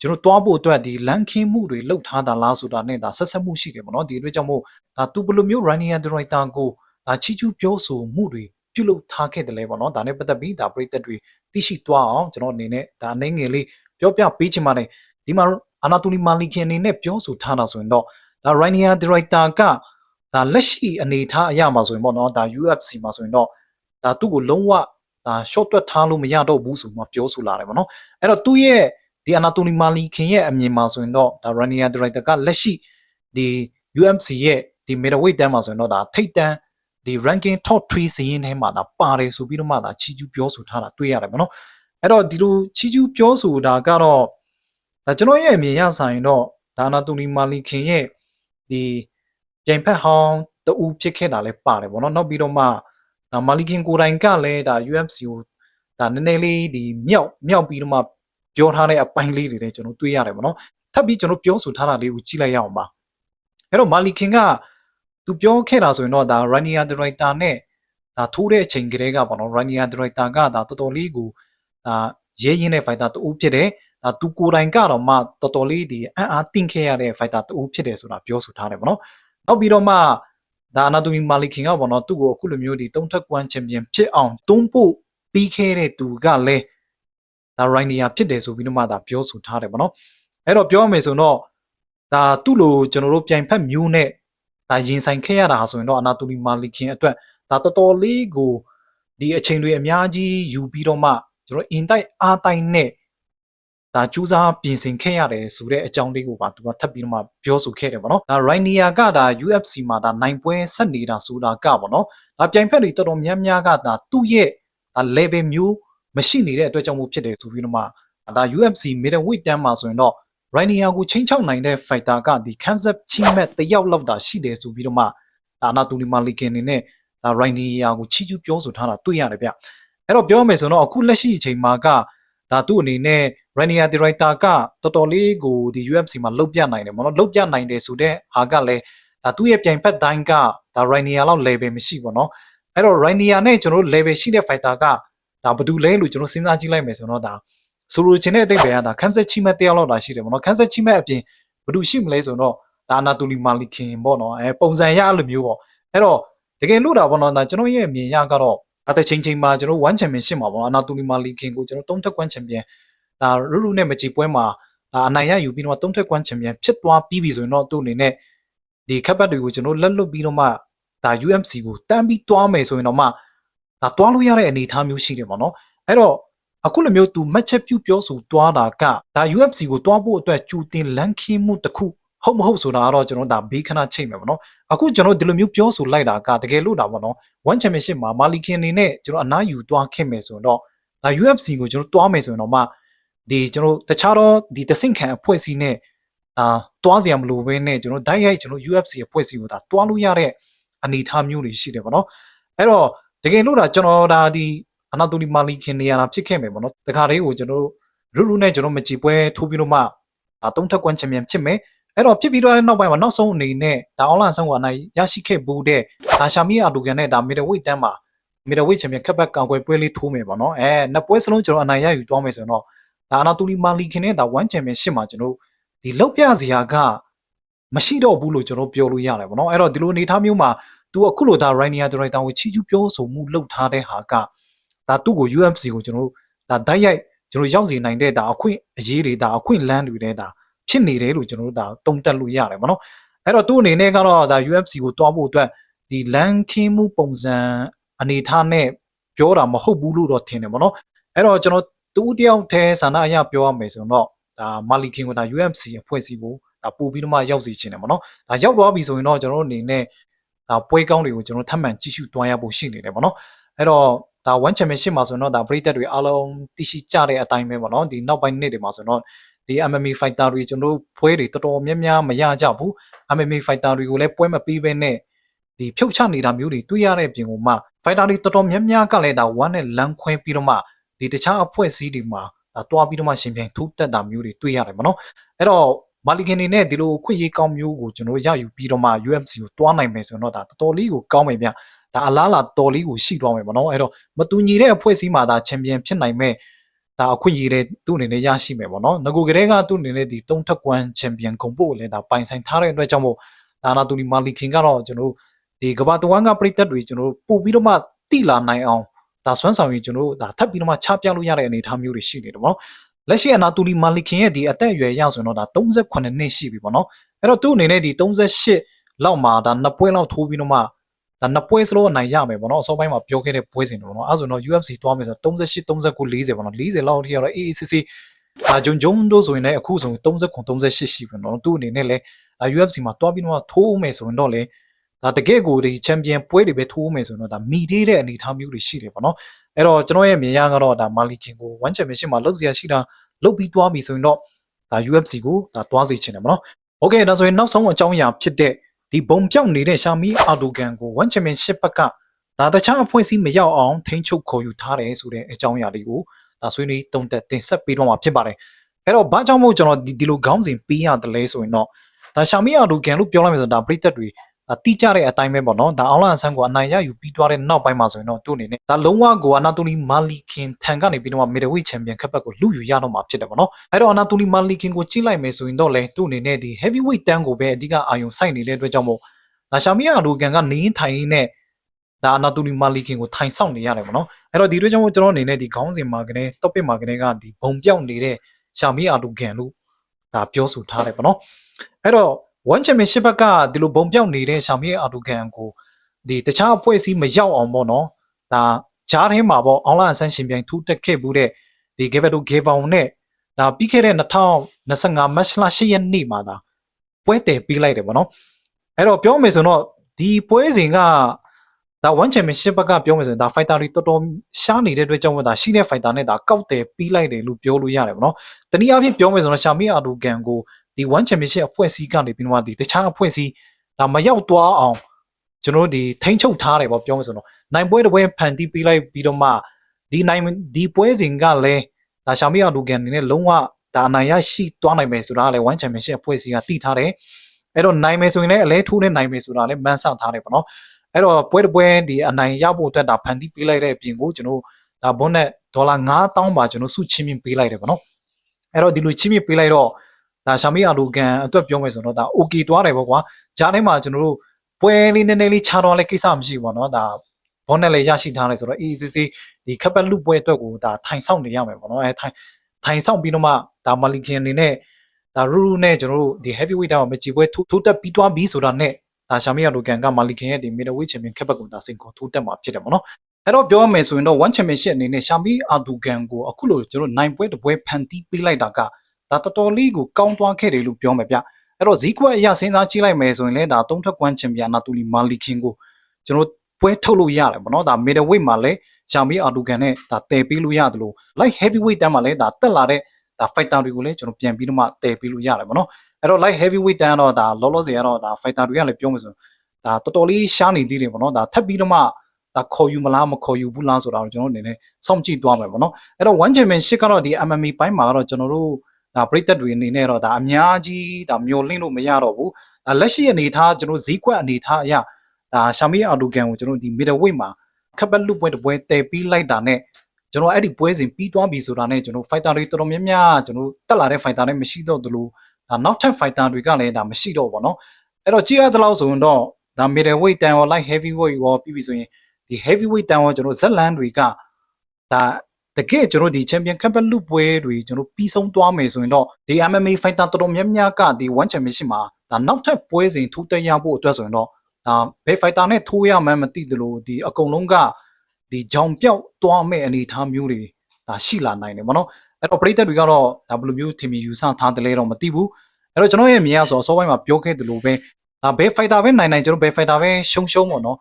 ကျွန်တော်တွားဖို့အတွက်ဒီလန်ခင်းမှုတွေလှုပ်ထားတာလားဆိုတာနဲ့ဒါဆက်ဆက်မှုရှိတယ်ပေါ့နော်ဒီအတွက်ကြောင့်မို့ဒါသူဘယ်လိုမျိုး Rainier Director ကိုဒါချီကျူးပြောဆိုမှုတွေပြုလုပ်ထားခဲ့တယ်လဲပေါ့နော်ဒါနဲ့ပတ်သက်ပြီးဒါပရိသတ်တွေသိရှိသွားအောင်ကျွန်တော်အနေနဲ့ဒါအနေငယ်လေးပြောပြပေးချင်ပါတယ်ဒီမှာအာနာတိုလီမာလီခင်အနေနဲ့ပြောဆိုထားတာဆိုရင်တော့ဒါ Rainier Director က ဒါလက်ရှိအနေထားအရမှာဆိုရင်ပေါ့နော်ဒါ UFC မှာဆိုရင်တော့ဒါသူ့ကိုလုံးဝဒါ short တွက်ထားလို့မရတော့ဘူးဆိုမှပြောဆိုလာတယ်ပေါ့နော်အဲ့တော့သူ့ရဲ့ဒီအာနာတိုလီမာလီခင်ရဲ့အမြင်မှာဆိုရင်တော့ဒါ Rainier Director ကလက်ရှိဒီ UFC ရဲ့ဒီ middleweight တန်းမှာဆိုရင်တော့ဒါထိတ်တန်းဒီ ranking top 3စီးရင်ထဲမှာဒါပါတယ်ဆိုပြီးတော့မှဒါချီကျူးပြောဆိုထားတာတွေ့ရတယ်ပေါ့နော်အဲ့တော့ဒီလိုချီကျူးပြောဆိုတာကတော့ဒါကျွန်တော်ရဲ့အမြင်ရဆိုင်တော့ဒါနာတူနီမာလီခင်ရဲ့ဒီ ပြိုင်ဖက်ဟောင်းတူဖြစ်ခဲ့တာလည်းပါတယ်ပေါ့နော်နောက်ပြီးတော့မှဒါမာလီခင်ကိုယ်တိုင်ကလည်းဒါ UFC ကိုဒါနည်းနည်းလေးဒီမြောက်မြောက်ပြီးတော့မှပြောထားတဲ့အပိုင်းလေးတွေလည်းကျွန်တော်တွေ့ရတယ်ပေါ့နော်ထပ်ပြီးကျွန်တော်ပြောဆိုထားတာလေးကိုကြည့်လိုက်ရအောင်ပါအဲ့တော့မာလီခင်ကသူပြောခဲ့တာဆိုရင်တော့ဒါ Rainier Director နဲ့ဒါထိုးတဲ့အချိန်ကလေးကပေါ့နော် Rainier Director ကဒါတော်တော်လေးကိုဒါရဲရင်းတဲ့ fighter တူဖြစ်တယ်ဒါသူကိုယ်တိုင်ကတော့မှတော်တော်လေးဒီအံ့အားတင့်ခဲ့ရတဲ့ fighter တူဖြစ်တယ်ဆိုတာပြောဆိုထားတယ်ပေါ့နော် နောက်ပြီးတော့မှဒါအနာတိုမီမာလီခင်ကပေါ့နော်သူ့ကိုအခုလိုမျိုးဒီတုံးထက်ကွမ်းချန်ပီယံဖြစ်အောင်တွန်းပို့ပြီးခဲ့တဲ့သူကလည်းဒါ Rainier ဖြစ်တယ်ဆိုပြီးတော့မှဒါပြောဆိုထားတယ်ပေါ့နော်အဲ့တော့ပြောရမယ်ဆိုတော့ဒါသူ့လိုကျွန်တော်တို့ပြိုင်ဖက်မျိုးနဲ့ဒါရင်ဆိုင်ခဲ့ရတာဆိုရင်တော့အနာတိုလီမာလီခင်အတွက်ဒါတော်တော်လေးကိုဒီအချိန်တွေအများကြီးယူပြီးတော့မှကျွန်တော်အင်တိုက်အားတိုက်နဲ့ ဒါကြိုးစားပြင်ဆင်ခဲ့ရတယ်ဆိုတဲ့အကြောင်းလေးကိုပါသူကထပ်ပြီးတော့မှပြောဆိုခဲ့တယ်ပေါ့နော်ဒါ Rainier ကဒါ UFC မှာဒါနိုင်ပွဲဆက်နေတာဆိုတာကပေါ့နော်ဒါပြိုင်ဖက်တွေတော်တော်များများကဒါသူ့ရဲ့ဒါ level မျိုးမရှိနေတဲ့အတွက်ကြောင့်မို့ဖြစ်တယ်ဆိုပြီးတော့မှဒါ UFC middleweight တန်းမှာဆိုရင်တော့ Rainier ကိုချင်းချောက်နိုင်တဲ့ fighter ကဒီ Kamzat Chimat တယောက်လောက်သာရှိတယ်ဆိုပြီးတော့မှဒါနာတူလီမာလီကင်နေနဲ့ဒါ Rainier ကိုချီးကျူးပြောဆိုထားတာတွေ့ရတယ်ဗျအဲ့တော့ပြောမယ်ဆိုတော့အခုလက်ရှိအချိန်မှာက ဒါသူ့အနေနဲ့ Rainier Director ကတော်တော်လေးကိုဒီ UFC မှာလုတ်ပြနိုင်တယ်မနော်လုတ်ပြနိုင်တယ်ဆိုတဲ့ဟာကလည်းဒါသူ့ရဲ့ပြိုင်ဖက်တိုင်းကဒါ Rainier လောက် level မရှိပေါ့နော်အဲ့တော့ Rainier နဲ့ကျွန်တော်တို့ level ရှိတဲ့ fighter ကဒါဘာတူလဲလို့ကျွန်တော်စဉ်းစားကြည့်လိုက်မယ်ဆိုတော့ဒါဆိုလိုချင်တဲ့အတိတ်ပဲကဒါခန်းဆက်ချိမက်တယောက်လောက်တာရှိတယ်ပေါ့နော်ခန်းဆက်ချိမက်အပြင်ဘာတူရှိမလဲဆိုတော့ဒါနာတူလီမာလီခင်ပေါ့နော်အဲပုံစံရလိုမျိုးပေါ့အဲ့တော့တကယ်လို့တာပေါ့နော်ဒါကျွန်တော်ရဲ့အမြင်ရကတော့ အသက်ချင်းချင်းမှာကျွန်တော်1 championship မှာပေါ့နော်အနာတူလီမာလီခင်ကိုကျွန်တော်3ထက်ကွမ်း champion ဒါရူရူနဲ့မကြည်ပွဲမှာဒါအနိုင်ရယူပြီးတော့3ထက်ကွမ်း champion ဖြစ်သွားပြီးပြီဆိုရင်တော့သူ့အနေနဲ့ဒီခက်ပတ်တွေကိုကျွန်တော်လက်လွတ်ပြီးတော့မှဒါ UMC ကိုတန်းပြီးတွားမယ်ဆိုရင်တော့မှဒါတွားလို့ရတဲ့အနေအထားမျိုးရှိတယ်ပေါ့နော်အဲ့တော့အခုလိုမျိုးသူမက်ချက်ပြုပြောဆိုတွားတာကဒါ UFC ကိုတွားဖို့အတွက်ကြူတင်လန့်ခင်းမှုတစ်ခု ဟုတ်မဟုတ်ဆိုတာကတော့ကျွန်တော်ဒါဘေးခဏချိန်မယ်ပေါ့နော်အခုကျွန်တော်ဒီလိုမျိုးပြောဆိုလိုက်တာကတကယ်လို့တာပေါ့နော် One Championship မှာမာလီခင်အနေနဲ့ကျွန်တော်အနားယူတွားခဲ့မယ်ဆိုတော့ဒါ UFC ကိုကျွန်တော်တွားမယ်ဆိုရင်တော့မှဒီကျွန်တော်တခြားတော့ဒီတဆင့်ခံအဖွဲ့အစည်းနဲ့ဒါတွားစရာမလိုဘဲနဲ့ကျွန်တော်ဓာတ်ရိုက်ကျွန်တော် UFC အဖွဲ့အစည်းကိုဒါတွားလို့ရတဲ့အနေအထားမျိုးတွေရှိတယ်ပေါ့နော်အဲ့တော့တကယ်လို့တာကျွန်တော်ဒါဒီအနာတိုလီမာလီခင်နေရာတာဖြစ်ခဲ့မယ်ပေါ့နော်တခါတည်းကိုကျွန်တော်ရူရူနဲ့ကျွန်တော်မကြည်ပွဲထိုးပြီးတော့မှဒါသုံးထက်ကွမ်းချန်ပီယံဖြစ်မယ် အဲ့တော့ဖြစ်ပြီးတော့နောက်ပိုင်းမှာနောက်ဆုံးအနေနဲ့ဒါအောင်းလာဆန်းကအနိုင်ရရှိခဲ့ဘူးတဲ့ဒါရှာမီအတူကန်နဲ့ဒါမီဒဝိတ်တန်းမှာမီဒဝိတ်ချန်ပီယံခက်ဘက်ကောင်ကွယ်ပွဲလေးထိုးမယ်ပေါ့နော်အဲနှစ်ပွဲစလုံးကျွန်တော်အနိုင်ရယူသွားမယ်ဆိုတော့ဒါအနာတူလီမာလီခင်နဲ့ဒါ1ချန်ပီယံရှစ်မှာကျွန်တော်ဒီလောက်ပြစရာကမရှိတော့ဘူးလို့ကျွန်တော်ပြောလို့ရတယ်ပေါ့နော်အဲ့တော့ဒီလိုအနေအထားမျိုးမှာသူအခုလိုဒါ Rainier Director ကိုချီးကျူးပြောဆိုမှုလုပ်ထားတဲ့ဟာကဒါသူ့ကို UFC ကိုကျွန်တော်တို့ဒါဓာတ်ရိုက်ကျွန်တော်ရောက်စီနိုင်တဲ့ဒါအခွင့်အရေးတွေဒါအခွင့်လန်းတွေတဲ့ဒါ ဖြစ်နေတယ်လို့ကျွန်တော်တို့ဒါတုံ့တက်လို့ရတယ်ဗောနော်အဲ့တော့သူ့အနေနဲ့ကတော့ဒါ UFC ကိုတွားဖို့အတွက်ဒီလန်ခင်းမှုပုံစံအနေထားနဲ့ပြောတာမဟုတ်ဘူးလို့တော့ထင်တယ်ဗောနော်အဲ့တော့ကျွန်တော်တူတယောက်တည်းဆန္ဒအရပြောရမယ်ဆိုတော့ဒါမာလီကင်ကိုဒါ UFC အဖွဲ့အစည်းကိုဒါပို့ပြီးတော့မှရောက်စီခြင်းတယ်ဗောနော်ဒါရောက်သွားပြီဆိုရင်တော့ကျွန်တော်တို့အနေနဲ့ဒါပွဲကောင်းတွေကိုကျွန်တော်ထပ်မံကြည့်ရှုသွားရဖို့ရှိနေတယ်ဗောနော်အဲ့တော့ဒါ one championship မှာဆိုရင်တော့ဒါပရိသတ်တွေအားလုံးသိရှိကြတဲ့အတိုင်းပဲဗောနော်ဒီနောက်ပိုင်းနေ့တွေမှာဆိုတော့ ဒီ MMA fighter တွေကျွန်တော်တို့ပွဲတွေတော်တော်များများမရကြဘူး MMA fighter တွေကိုလည်းပွဲမပြီးဘဲနဲ့ဒီဖြုတ်ချနေတာမျိုးတွေတွေ့ရတဲ့ပြင်ကိုမှ fighter တွေတော်တော်များများကလည်းဒါ one နဲ့လမ်းခွဲပြီးတော့မှဒီတခြားအဖွဲ့အစည်းတွေမှာဒါတွားပြီးတော့မှရှင်ပြိုင်ထိုးတက်တာမျိုးတွေတွေ့ရတယ်ဗောနော်အဲ့တော့မာလီကင်နေနဲ့ဒီလိုခွင့်ရေးကောင်းမျိုးကိုကျွန်တော်ရယူပြီးတော့မှ UFC ကိုတွားနိုင်မယ်ဆိုတော့ဒါတော်တော်လေးကိုကောင်းမယ်ဗျဒါအလားလာတော်လေးကိုရှိသွားမယ်ဗောနော်အဲ့တော့မတူညီတဲ့အဖွဲ့အစည်းမှာဒါချန်ပီယံဖြစ်နိုင်မဲ့ ဒါအခွင့်အရေးတဲ့သူ့အနေနဲ့ရရှိမယ်ဗောနော်ငကိုကလေးကသူ့အနေနဲ့ဒီသုံးထက်ကွမ်းချန်ပီယံဂုံပို့ကိုလည်းဒါပိုင်ဆိုင်ထားတဲ့အတွက်ကြောင့်မို့ဒါနာတူလီမာလီခင်ကတော့ကျွန်တော်ဒီကဘာတဝမ်ကပရိသတ်တွေကျွန်တော်ပို့ပြီးတော့မှတိလာနိုင်အောင်ဒါစွမ်းဆောင်ရင်ကျွန်တော်ဒါထပ်ပြီးတော့မှချပြလို့ရတဲ့အနေအထားမျိုးတွေရှိနေတယ်ဗောနော်လက်ရှိအနာတူလီမာလီခင်ရဲ့ဒီအသက်အရွယ်ရဆိုရင်တော့ဒါ38နှစ်ရှိပြီဗောနော်အဲ့တော့သူ့အနေနဲ့ဒီ38လောက်မှာဒါနှစ်ပွဲလောက်ထိုးပြီးတော့မှ ဒါနှစ်ပွဲစလုံးအနိုင်ရမယ်ဗောနော်အစောပိုင်းမှာပြောခဲ့တဲ့ပွဲစဉ်တွေဗောနော်အဲဆိုတော့ UFC တွားမယ်ဆိုတော့38 39 40ဗောနော်40လောက်အထိကတော့အေးအေးဆေးဆေးအာဂျွန်ဂျုံတို့ဆိုရင်လည်းအခုဆိုရင်39 38ရှိပြီနော်သူ့အနေနဲ့လည်း UFC မှာတွားပြီးတော့ထိုးမယ်ဆိုရင်တော့လေဒါတကယ့်ကိုဒီချန်ပီယံပွဲတွေပဲထိုးမယ်ဆိုရင်တော့ဒါမိသေးတဲ့အနေအထားမျိုးတွေရှိတယ်ဗောနော်အဲ့တော့ကျွန်တော်ရဲ့မြင်ရကတော့ဒါမာလီကင်ကို1 championship မှာလောက်စရာရှိတာလောက်ပြီးတွားပြီဆိုရင်တော့ဒါ UFC ကိုဒါတွားစေချင်တယ်ဗောနော်โอเคဒါဆိုရင်နောက်ဆုံးအကြောင်းအရာဖြစ်တဲ့ ဒီဘုံပြောက်နေတဲ့ရှာမီအာဒိုကန်ကို1 championship ဘက်ကဒါတခြားအဖွဲ့အစည်းမရောက်အောင်ထိန်းချုပ်ခေါ်ယူထားတယ်ဆိုတဲ့အကြောင်းအရာလေးကိုဒါဆွေးနွေးတုံးသက်တင်ဆက်ပေးတော့မှာဖြစ်ပါတယ်အဲ့တော့ဘာကြောင့်မို့ကျွန်တော်ဒီဒီလိုခေါင်းစဉ်ပေးရတယ်လဲဆိုရင်တော့ဒါရှာမီအာဒိုကန်လို့ပြောလိုက်မယ်ဆိုတော့ဒါပရိသတ်တွေဒါ တိကျတဲ့အတိုင်းပဲပေါ့နော်ဒါအောင်လန်ဆန်းကိုအနိုင်ရယူပြီးသွားတဲ့နောက်ပိုင်းမှာဆိုရင်တော့သူ့အနေနဲ့ဒါလုံးဝကိုအနာတိုလီမာလီခင်ထံကနေပြီးတော့မီဒဝိတ်ချန်ပီယံခပ်ဘက်ကိုလူယူရတော့မှာဖြစ်တယ်ပေါ့နော်အဲ့တော့အနာတိုလီမာလီခင်ကိုကြည့်လိုက်မယ်ဆိုရင်တော့လေသူ့အနေနဲ့ဒီ heavyweight တန်းကိုပဲအဓိကအာရုံစိုက်နေတဲ့အတွက်ကြောင့်မို့ဒါရှာမီယာလိုကန်ကနေထိုင်နဲ့ဒါအနာတိုလီမာလီခင်ကိုထိုင်ဆောင်နေရတယ်ပေါ့နော်အဲ့တော့ဒီအတွက်ကြောင့်မို့ကျွန်တော်အနေနဲ့ဒီခေါင်းစဉ်မှာကနေ topic မှာကနေကဒီဘုံပြောက်နေတဲ့ရှာမီယာလိုကန်လို့ဒါပြောဆိုထားတယ်ပေါ့နော်အဲ့တော့ one championship ဘက်ကဒီလိုဘုံပြောက်နေတဲ့ရှောင်မြေအာတူကန်ကိုဒီတခြားအဖွဲ့အစည်းမရောက်အောင်ပေါ့နော်ဒါဂျားထဲမှာပေါ့အောင်လာအဆန်းရှင်ပြိုင်ထူးတက်ခဲ့မှုတဲ့ဒီဂေဗတိုဂေဗောင်နဲ့ဒါပြီးခဲ့တဲ့2025မတ်လ10ရက်နေ့မှာဒါပွဲတည်ပြီးလိုက်တယ်ပေါ့နော်အဲ့တော့ပြောမယ်ဆိုတော့ဒီပွဲစဉ်ကဒါ one championship ဘက်ကပြောမယ်ဆိုရင်ဒါ fighter တွေတော်တော်ရှားနေတဲ့အတွက်ကြောင့်မို့ဒါရှိတဲ့ fighter နဲ့ဒါကောက်တယ်ပြီးလိုက်တယ်လို့ပြောလို့ရတယ်ပေါ့နော်တနည်းအားဖြင့်ပြောမယ်ဆိုတော့ရှာမီအာတူကန်ကို ဒီ one championship အဖွဲ့အစည်းကနေပြီးတော့ဒီတခြားအဖွဲ့အစည်းဒါမရောက်သွားအောင်ကျွန်တော်တို့ဒီထိန်းချုပ်ထားတယ်ပေါ့ပြောမယ်ဆိုတော့နိုင်ပွဲတစ်ပွဲဖန်တီးပေးလိုက်ပြီးတော့မှဒီနိုင်ဒီပွဲစဉ်ကလည်းဒါရှာမီယာလူကန်အနေနဲ့လုံးဝဒါအနိုင်ရရှိသွားနိုင်မယ်ဆိုတာကလည်း one championship အဖွဲ့အစည်းကတည်ထားတယ်အဲ့တော့နိုင်မယ်ဆိုရင်လည်းအလဲထိုးနဲ့နိုင်မယ်ဆိုတာလည်းမန်းဆောင်ထားတယ်ပေါ့နော်အဲ့တော့ပွဲတစ်ပွဲဒီအနိုင်ရဖို့အတွက်ဒါဖန်တီးပေးလိုက်တဲ့အပြင်ကိုကျွန်တော်ဒါဘွန်းနဲ့ဒေါ်လာ9000ပါကျွန်တော်စုချင်းမြင့်ပေးလိုက်တယ်ပေါ့နော်အဲ့တော့ဒီလိုချင်းမြင့်ပေးလိုက်တော့ ဒါရှာမီယာလူကန်အတွက်ပြောမယ်ဆိုတော့ဒါ okay သွားတယ်ပေါ့ကွာဂျားတိုင်းမှာကျွန်တော်တို့ပွဲလေးနည်းနည်းလေးခြားတော့လည်းကိစ္စမရှိဘူးပေါ့နော်ဒါဘောနဲ့လည်းရရှိထားတယ်ဆိုတော့ ACC ဒီခပ်ပတ်လူပွဲအတွက်ကိုဒါထိုင်ဆောင်နေရမယ်ပေါ့နော်အဲထိုင်ထိုင်ဆောင်ပြီးတော့မှဒါမာလီခင်အနေနဲ့ဒါရူရူနဲ့ကျွန်တော်တို့ဒီ heavyweight တောင်မကြည်ပွဲထိုးတက်ပြီးသွားပြီးဆိုတာနဲ့ဒါရှာမီယာလူကန်ကမာလီခင်ရဲ့ဒီ middleweight champion ခပ်ပတ်ကိုဒါစင်ကိုထိုးတက်မှာဖြစ်တယ်ပေါ့နော်အဲ့တော့ပြောရမယ်ဆိုရင်တော့ one championship အနေနဲ့ရှာမီအာဒူဂန်ကိုအခုလိုကျွန်တော်နိုင်ပွဲတစ်ပွဲဖန်တီးပေးလိုက်တာက ဒါတော်တော်လေးကိုကောင်းသွားခဲ့တယ်လို့ပြောမယ်ဗျအဲ့တော့ဇီကွက်အရာစဉ်းစားကြည့်လိုက်မယ်ဆိုရင်လည်းဒါသုံးထက်ကွမ်းချန်ပီယံနာတူလီမာလီခင်ကိုကျွန်တော်ပွဲထုတ်လို့ရတယ်ပေါ့နော်ဒါ middleweight မှာလည်းဂျာမီအာဒူကန်နဲ့ဒါတည်ပေးလို့ရတယ်လို့ light heavyweight တန်းမှာလည်းဒါတက်လာတဲ့ဒါ fighter တွေကိုလည်းကျွန်တော်ပြန်ပြီးတော့မှတည်ပေးလို့ရတယ်ပေါ့နော်အဲ့တော့ light heavyweight တန်းတော့ဒါလောလောဆယ်ကတော့ဒါ fighter တွေကလည်းပြောမယ်ဆိုဒါတော်တော်လေးရှားနေသေးတယ်ပေါ့နော်ဒါထပ်ပြီးတော့မှဒါခေါ်ယူမလားမခေါ်ယူဘူးလားဆိုတာတော့ကျွန်တော်အနေနဲ့စောင့်ကြည့်သွားမယ်ပေါ့နော်အဲ့တော့ one championship ကတော့ဒီ MMA ဘိုင်းမှာကတော့ကျွန်တော်တို့ ဒါပရိသတ်တွေအနေနဲ့တော့ဒါအများကြီးဒါမျောလင့်လို့မရတော့ဘူးဒါလက်ရှိအနေထားကျွန်တော်ဈေးကွက်အနေထားအရဒါရှာမီအာလူကန်ကိုကျွန်တော်ဒီ middleweight မှာခပ်ပတ်လူပွဲတစ်ပွဲတည်ပြီးလိုက်တာနဲ့ကျွန်တော်အဲ့ဒီပွဲစဉ်ပြီးသွားပြီဆိုတာနဲ့ကျွန်တော် fighter တွေတော်တော်များများကျွန်တော်တက်လာတဲ့ fighter တွေမရှိတော့သလိုဒါနောက်ထပ် fighter တွေကလည်းဒါမရှိတော့ဘောနော်အဲ့တော့ကြည့်ရတဲ့လောက်ဆိုရင်တော့ဒါ middle weight တန်ရော light heavy weight ရောပြီးပြီဆိုရင်ဒီ heavy weight တန်ရောကျွန်တော်ဇက်လန်တွေကဒါ တကယ်ကျွန်တော်ဒီ champion cup လူပွဲတွေကျွန်တော်ပြီးဆုံးသွားမယ်ဆိုရင်တော့ဒီ MMA fighter တော်တော်များများကဒီ one championship မှာဒါနောက်ထပ်ပွဲစဉ်ထူးတက်ရဖို့အတွက်ဆိုရင်တော့ဒါဘယ် fighter နဲ့ထိုးရမှန်းမသိသလိုဒီအကုန်လုံးကဒီကြောင်ပြောက်သွားမဲ့အနေအထားမျိုးတွေဒါရှိလာနိုင်တယ်ဗောနော်အဲ့တော့ပရိသတ်တွေကတော့ဒါဘယ်လိုမျိုးထင်မြင်ယူဆထားတယ်လဲတော့မသိဘူးအဲ့တော့ကျွန်တော်ရဲ့အမြင်အရဆိုအစောပိုင်းမှာပြောခဲ့သလိုပဲဒါဘယ် fighter ပဲနိုင်နိုင်ကျွန်တော်ဘယ် fighter ပဲရှုံးရှုံးပေါ့နော်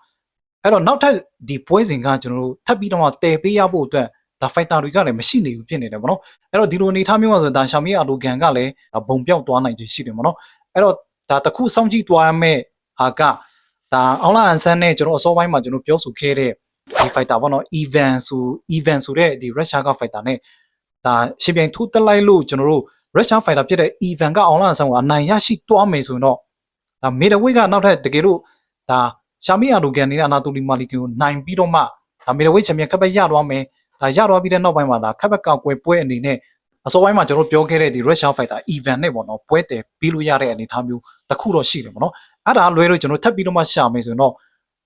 အဲ့တော့နောက်ထပ်ဒီပွဲစဉ်ကကျွန်တော်တို့ထပ်ပြီးတော့မှတည်ပေးရဖို့အတွက် ဒါ fighter တွေကလည်းမရှိနေဘူးဖြစ်နေတယ်ဗောနော်အဲ့တော့ဒီလိုအနေအထားမျိုးမှာဆိုဒါရှောင်မီအာလိုဂန်ကလည်းဒါဘုံပြောက်သွားနိုင်ခြင်းရှိတယ်ဗောနော်အဲ့တော့ဒါတစ်ခုစောင့်ကြည့်သွားရမယ့်ဟာကဒါအောင်လာအန်ဆန်နဲ့ကျွန်တော်အစောပိုင်းမှာကျွန်တော်ပြောဆိုခဲ့တဲ့ဒီ fighter ဗောနော် event ဆို event ဆိုတဲ့ဒီ Russia က fighter နဲ့ဒါရှင်ပြိုင်ထူးတက်လိုက်လို့ကျွန်တော်တို့ Russia fighter ဖြစ်တဲ့ event ကအောင်လာအန်ဆန်ကိုအနိုင်ရရှိသွားမယ်ဆိုရင်တော့ဒါ middleweight ကနောက်ထပ်တကယ်လို့ဒါရှာမီအာလိုဂန်နဲ့အနာတိုလီမာလီကင်ကိုနိုင်ပြီးတော့မှဒါ middleweight champion ကပ်ပဲရသွားမယ် ဒါရသွားပြီးတဲ့နောက်ပိုင်းမှာဒါခက်ဘက်ကောက်ကွယ်ပွဲအနေနဲ့အစောပိုင်းမှာကျွန်တော်ပြောခဲ့တဲ့ဒီ Russia fighter event နဲ့ပေါ့နော်ပွဲတယ်ပြီးလို့ရတဲ့အနေအထားမျိုးတစ်ခုတော့ရှိတယ်ပေါ့နော်အဲ့ဒါလွဲလို့ကျွန်တော်ထပ်ပြီးတော့မှရှာမယ်ဆိုရင်တော့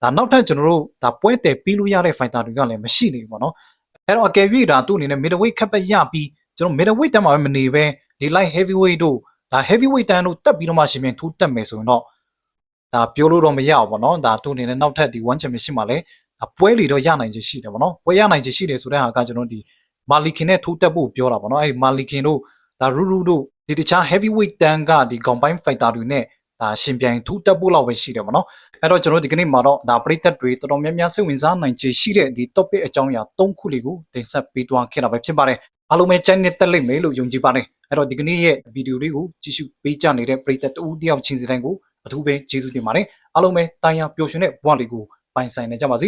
ဒါနောက်ထပ်ကျွန်တော်တို့ဒါပွဲတယ်ပြီးလို့ရတဲ့ fighter တွေကလည်းမရှိနေဘူးပေါ့နော်အဲ့တော့အကယ်၍ဒါသူ့အနေနဲ့ middleweight ခက်ပဲရပြီးကျွန်တော် middleweight တက်မှာပဲမနေပဲဒီ light heavyweight တို့ဒါ heavyweight တန်းတို့တက်ပြီးတော့မှရှင်ပြန်ထူးတက်မယ်ဆိုရင်တော့ဒါပြောလို့တော့မရဘူးပေါ့နော်ဒါသူ့အနေနဲ့နောက်ထပ်ဒီ one championship မှာလည်းဒါ ပွဲလီတော့ရနိုင်ချင်ရှိတယ်ပေါ့နော်ပွဲရနိုင်ချင်ရှိတယ်ဆိုတဲ့ဟာကကျွန်တော်ဒီမာလီခင်နဲ့ထိုးတက်ဖို့ပြောတာပေါ့နော်အဲ့ဒီမာလီခင်တို့ဒါရူရူတို့ဒီတခြား heavyweight တန်းကဒီ combine fighter တွေနဲ့ဒါရှင်ပြိုင်ထိုးတက်ဖို့လောက်ပဲရှိတယ်ပေါ့နော်အဲ့တော့ကျွန်တော်ဒီကနေ့မှာတော့ဒါပရိသတ်တွေတော်တော်များများစိတ်ဝင်စားနိုင်ချေရှိတဲ့ဒီ topic အကြောင်းအရာ၃ခုလေးကိုတင်ဆက်ပေးသွားခဲ့တာပဲဖြစ်ပါတယ်အားလုံးပဲကြိုက်နေတက်လိမ့်မယ်လို့ယုံကြည်ပါတယ်အဲ့တော့ဒီကနေ့ရဲ့ဗီဒီယိုလေးကိုကြည့်ရှုပေးကြနေတဲ့ပရိသတ်တဦးတယောက်ချင်းစီတိုင်းကိုအထူးပဲကျေးဇူးတင်ပါတယ်အားလုံးပဲတာယာပျော်ရွှင်တဲ့ဘဝလေးကိုပိုင်ဆိုင်နေကြပါစေ